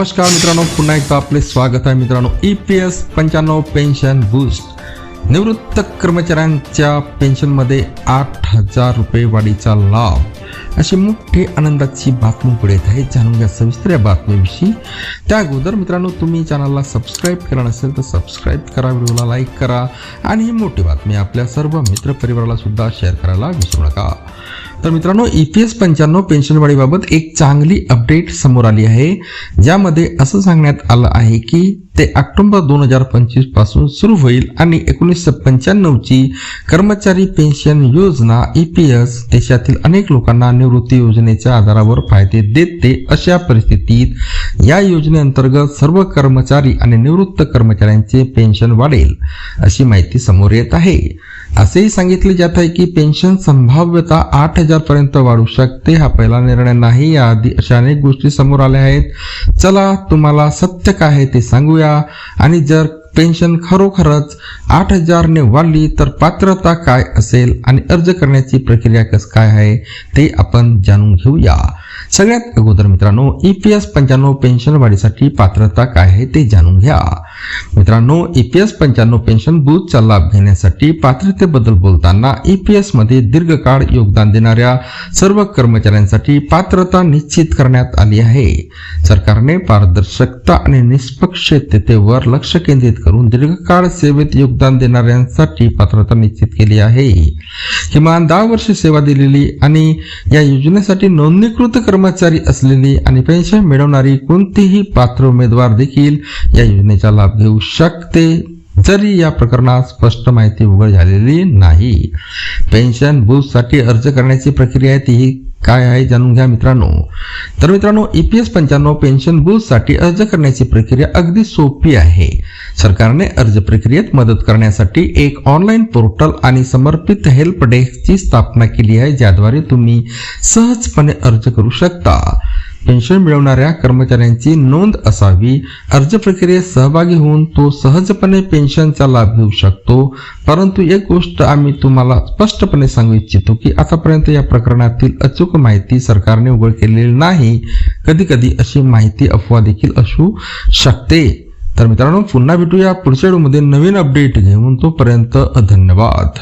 नमस्कार मित्रांनो पुन्हा एकदा आपले स्वागत आहे मित्रांनो. ई पी एस पंच्याण्णव पेन्शन बूस्ट. निवृत्त कर्मचाऱ्यांच्या पेन्शनमध्ये आठ हजार रुपये वाढीचा लाभ. अशी मोठी आनंदाची बातमी पुढे येत आहे. जाणून घ्या सविस्तर या बातमीविषयी. त्या अगोदर मित्रांनो तुम्ही चॅनलला सबस्क्राईब केला नसेल तर सबस्क्राईब करा व्हिडिओला लाईक करा आणि ही मोठी बातमी आपल्या सर्व मित्रपरिवाराला सुद्धा शेअर करायला विसरू नका. तर मित्रांनो ई पी एस पंच्याण्णव पेन्शनवाढीबाबत एक चांगली अपडेट समोर आली आहे. ज्यामध्ये असं सांगण्यात आलं आहे की ते ऑक्टोबर दोन हजार पंचवीसपासून सुरू होईल आणि एकोणीसशे पंच्याण्णवची कर्मचारी पेन्शन योजना ई पी एस देशातील अनेक लोकांना निवृत्ती योजनेच्या आधारावर फायदे देते अशा परिस्थितीत या योजनेअंतर्गत सर्व कर्मचारी आणि निवृत्त कर्मचाऱ्यांचे पेन्शन वाढेल अशी माहिती समोर येत आहे. असेही सांगितले जात आहे की पेन्शन संभाव्यता आठ हजार पर्यंत वाढू शकते हा पहिला निर्णय नाही. याआधी अशा अनेक गोष्टी समोर आल्या आहेत. चला तुम्हाला सत्य काय आहे ते सांगूया. आणि जर पेन्शन खरोखरच आठ हजारने वाढली तर पात्रता काय असेल आणि अर्ज करण्याची प्रक्रिया कसं काय आहे ते आपण जाणून घेऊया. सगळ्यात अगोदर मित्रांनो ई पी एस पंच्याण्णव पेन्शन वाढीसाठी पात्रता काय आहे ते जाणून घ्या. मित्रांनो ई पी एस पंच्याण्णव पेन्शन बूथचा लाभ घेण्यासाठी पात्रतेबद्दल बोलताना ई पी एसमध्ये दीर्घकाळ योगदान देणाऱ्या सर्व कर्मचाऱ्यांसाठी पात्रता निश्चित करण्यात आली आहे. सरकारने पारदर्शकता आणि निष्पक्षतेवर लक्ष केंद्रित करून दीर्घकाळ सेवेत योगदान देणाऱ्यांसाठी पात्रता निश्चित केली आहे. किमान दहा वर्ष सेवा दिलेली आणि या योजनेसाठी नोंदणीकृत कर्मचारी असलेली आणि पेन्शन मिळवणारी कोणतीही पात्र उमेदवार देखील या योजनेचा लाभ घेऊ शकते. जरी या प्रकरणात स्पष्ट माहिती उघड झालेली नाही. पेन्शन बूथसाठी अर्ज करण्याची प्रक्रिया आहे ती काय आहे जाणून घ्या मित्रांनो. तर मित्रांनो ई पी एस पंच्याण्णव पेन्शन बूथसाठी अर्ज करण्याची प्रक्रिया अगदी सोपी आहे. सरकारने अर्ज प्रक्रियेत मदत करण्यासाठी एक ऑनलाईन पोर्टल आणि समर्पित हेल्प डेस्कची स्थापना केली आहे ज्याद्वारे तुम्ही सहजपणे अर्ज करू शकता. पेन्शन मिळवणाऱ्या कर्मचाऱ्यांची नोंद असावी. अर्ज प्रक्रियेत सहभागी होऊन तो सहजपणे पेन्शनचा लाभ घेऊ शकतो. परंतु एक गोष्ट आम्ही तुम्हाला स्पष्टपणे सांगू इच्छितो की आतापर्यंत या प्रकरणातील अचूक माहिती सरकारने उघड केलेली नाही. कधी कधी अशी माहिती अफवा देखील असू शकते. तर मित्रांनो पुन्हा भेटूया पुढच्या व्हिडिओमध्ये नवीन अपडेट घेऊन तोपर्यंत धन्यवाद.